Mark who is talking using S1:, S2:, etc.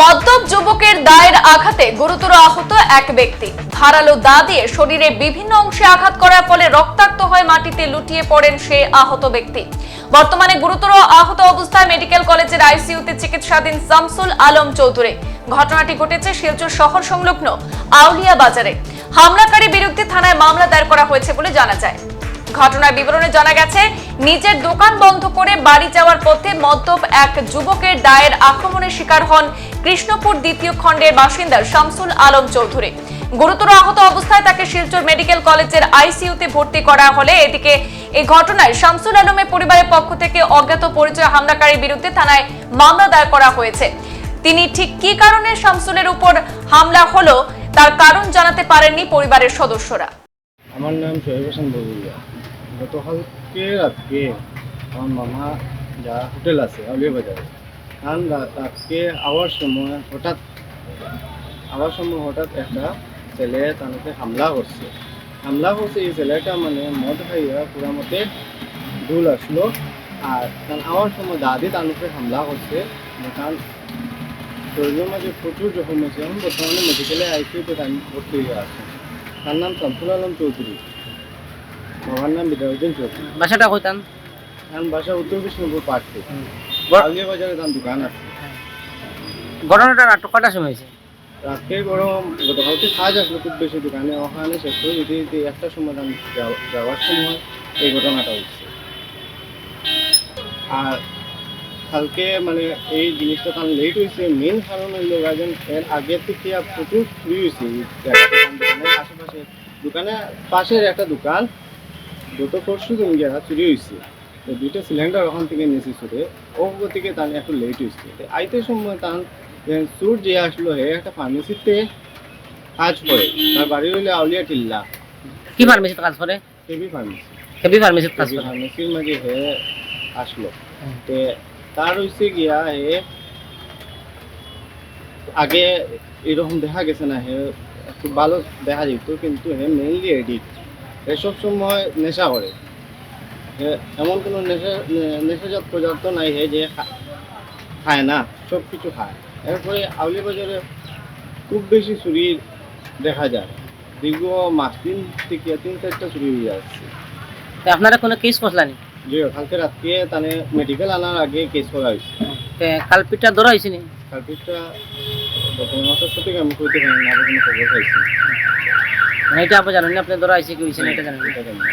S1: মদ্যপ যুবকের দায়ের আঘাতে গুরুতর আহত এক ব্যক্তি। ধারালো দা দিয়ে শরীরে বিভিন্ন অংশে আঘাত করার ফলে রক্তাক্ত হয়ে মাটিতে লুটিয়ে পড়েন সে আহত ব্যক্তি। বর্তমানে গুরুতর আহত অবস্থায় মেডিকেল কলেজের আইসিইউতে চিকিৎসাধীন শামসুল আলম চৌধুরী। ঘটনাটি ঘটেছে শিলচর শহর সংলগ্ন আউলিয়া বাজারে। হামলাকারী বিরুদ্ধে থানায় মামলা দায়ের করা হয়েছে বলে জানা যায়। ঘটনার বিবরণে জানা গেছে, নিজের দোকান বন্ধ করে বাড়ি যাওয়ার পথে মদ্যপ এক যুবকের দায়ের আক্রমণের শিকার হন কৃষ্ণপুর দ্বিতীয় খণ্ডের বাসিন্দা শামসুল আলম চৌধুরী। গুরুতর আহত অবস্থায় তাকে শিলচর মেডিকেল কলেজের আইসিইউতে ভর্তি করা হলে এদিকে এই ঘটনায় শামসুল আলমের পরিবারের পক্ষ থেকে অজ্ঞাত পরিচয় হামলাকারীর বিরুদ্ধে থানায় মামলা দায়ের করা হয়েছে। তিনি ঠিক কি কারণে শামসুলের উপর হামলা হলো, তার কারণ জানাতে পারেননি পরিবারের সদস্যরা।
S2: আমার নাম শহীদ হোসেন বগুড়িয়া। গতকালকে রাতকে আমার মামা যা হোটেল আছে আউলিয়া বাজারে কারণ তাকে আওয়ার সময় হঠাৎ, আওয়ার সময় হঠাৎ একটা ছেলে তাদেরকে হামলা করছে। হামলা করছে, এই ছেলেটা মানে মদ খাইয়া পুরা মতে ভুল আসলো আর তার আওয়ার সময় দাদি তাদেরকে হামলা করছে। কারণ শরীরের মাঝে প্রচুর জখম হয়েছে। এখন বর্তমানে মেডিকেলে আইসিউতে তাই ভর্তি হয়ে আছে। তার নাম শামসুল আলম চৌধুরী। বাবার নাম বিদ্যাউদ্দিন চৌধুরী।
S3: বাসাটা কইতাম।
S2: এখন বাসা উত্তর বিষ্ণুপুর পার্কে আগে বাজারে তার দোকান আছে।
S3: ঘটনাটা রাত কটার সময় হয়েছে?
S2: রাতকে গরম গতকালকে কাজ আসলো খুব বেশি দোকানে ওখানে শেষ করে যেতে যেতে একটা সময় যাও- যাওয়ার সময় এই ঘটনাটা হচ্ছে আর কালকে মানে এই জিনিসটা তার লেট হয়েছে মেন কারণ হইল গার্জেন এর আগে থেকে প্রচুর চুরি হয়েছে। আশেপাশে দোকানে পাশের একটা দোকান গত পরশু দিন গিয়া চুরি হয়েছে। তো দুইটা সিলিন্ডার ওখান থেকে নিয়েছি চুরে ও থেকে তার একটু লেট হয়েছে। তো আইতে সময় তার চুর যে আসলো হে একটা ফার্মেসিতে কাজ করে। তার বাড়ি হইলে আউলিয়া টিল্লা।
S3: কি ফার্মেসিতে কাজ করে?
S2: কেবি ফার্মেসি
S3: হেভি ফার্মেসিতে কাজ করে।
S2: ফার্মেসির মাঝে হে আসলো। তে তার হইছে গিয়া হে আগে এরকম দেখা গেছে না হে একটু ভালো দেখা যেত কিন্তু হে মেইনলি এডিট হে সব সময় নেশা করে। এমন কোনো নেশা নেশাজাত পদার্থ নাই হে যে খায় না সব কিছু খায়। এরপরে আউলি বাজারে খুব বেশি চুরি দেখা যায়। দীর্ঘ মাস তিন থেকে তিন চারটা চুরি হয়ে যাচ্ছে
S3: আপনারা কোনো কেস করলানি?
S2: যে কালকে রাত্রে তানে মেডিকেল আনার আগে কেস করা হয়েছে।
S3: কালপিটটা ধরা হয়েছে নি
S2: কালপিটটা বর্তমান অবস্থার সাথে আমি কইতে পারি না কোনো খবর পাইছি
S3: মানে এটা আপনি জানেন না আপনি ধরা হয়েছে কি হয়েছে না এটা জানেন
S2: এটা জানি না।